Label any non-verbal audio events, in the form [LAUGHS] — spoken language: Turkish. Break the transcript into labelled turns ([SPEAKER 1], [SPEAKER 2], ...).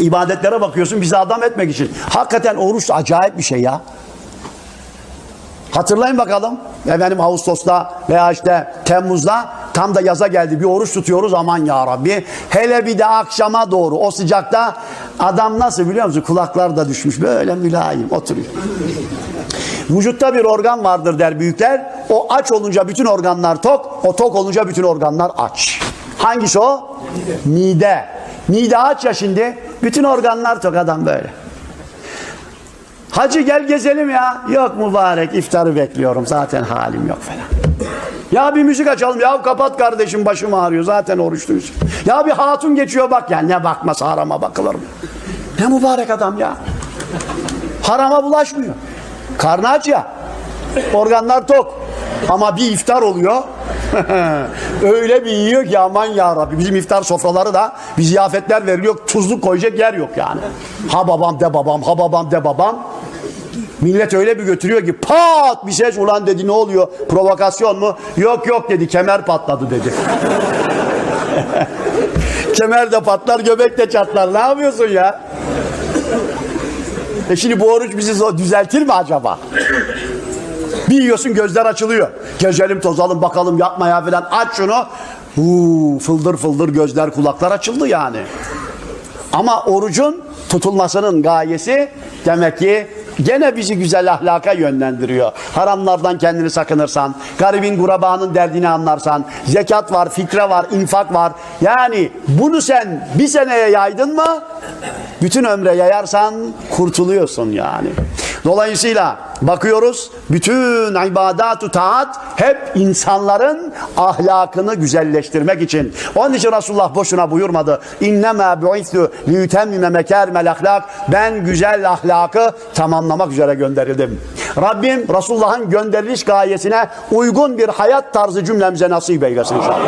[SPEAKER 1] İbadetlere bakıyorsun bizi adam etmek için. Hakikaten oruç acayip bir şey ya. Hatırlayın bakalım. Efendim Ağustos'ta veya işte Temmuz'da tam da yaza geldi. Bir oruç tutuyoruz aman ya Rabbi. Hele bir de akşama doğru o sıcakta adam nasıl biliyor musun? Kulaklar da düşmüş böyle mülayim oturuyor. Vücutta bir organ vardır der büyükler. O aç olunca bütün organlar tok, o tok olunca bütün organlar aç. Hangisi o? Mide. Mide aç ya şimdi. Bütün organlar tok adam böyle. Hacı gel gezelim ya. Yok mübarek iftarı bekliyorum. Zaten halim yok falan. Ya bir müzik açalım. Ya kapat kardeşim başım ağrıyor. Zaten oruçluyuz. Ya bir hatun geçiyor bak. Ya ne bakması harama bakılır mı? Ne mübarek adam ya. Harama bulaşmıyor. Karnı aç ya. Organlar tok. Ama bir iftar oluyor. [LAUGHS] Öyle bir yiyor ki aman ya Rabbi. Bizim iftar sofraları da bir ziyafetler veriliyor. Tuzluk koyacak yer yok yani. Ha babam de babam, ha babam de babam. Millet öyle bir götürüyor ki pat bir ses ulan dedi ne oluyor? Provokasyon mu? Yok yok dedi kemer patladı dedi. [LAUGHS] kemer de patlar göbek de çatlar. Ne yapıyorsun ya? E şimdi bu oruç bizi düzeltir mi acaba? Bir yiyorsun gözler açılıyor. Gezelim tozalım bakalım yapma ya falan aç şunu. Huu, fıldır fıldır gözler kulaklar açıldı yani. Ama orucun tutulmasının gayesi demek ki gene bizi güzel ahlaka yönlendiriyor. Haramlardan kendini sakınırsan, garibin gurabanın derdini anlarsan, zekat var, fitre var, infak var. Yani bunu sen bir seneye yaydın mı bütün ömre yayarsan kurtuluyorsun yani. Dolayısıyla bakıyoruz bütün ibadat taat hep insanların ahlakını güzelleştirmek için. Onun için Resulullah boşuna buyurmadı. İnnemâ bu'ithu liyutemmime mekârimel ahlak. Ben güzel ahlakı tamamlamak üzere gönderildim. Rabbim Resulullah'ın gönderiliş gayesine uygun bir hayat tarzı cümlemize nasip eylesin inşallah.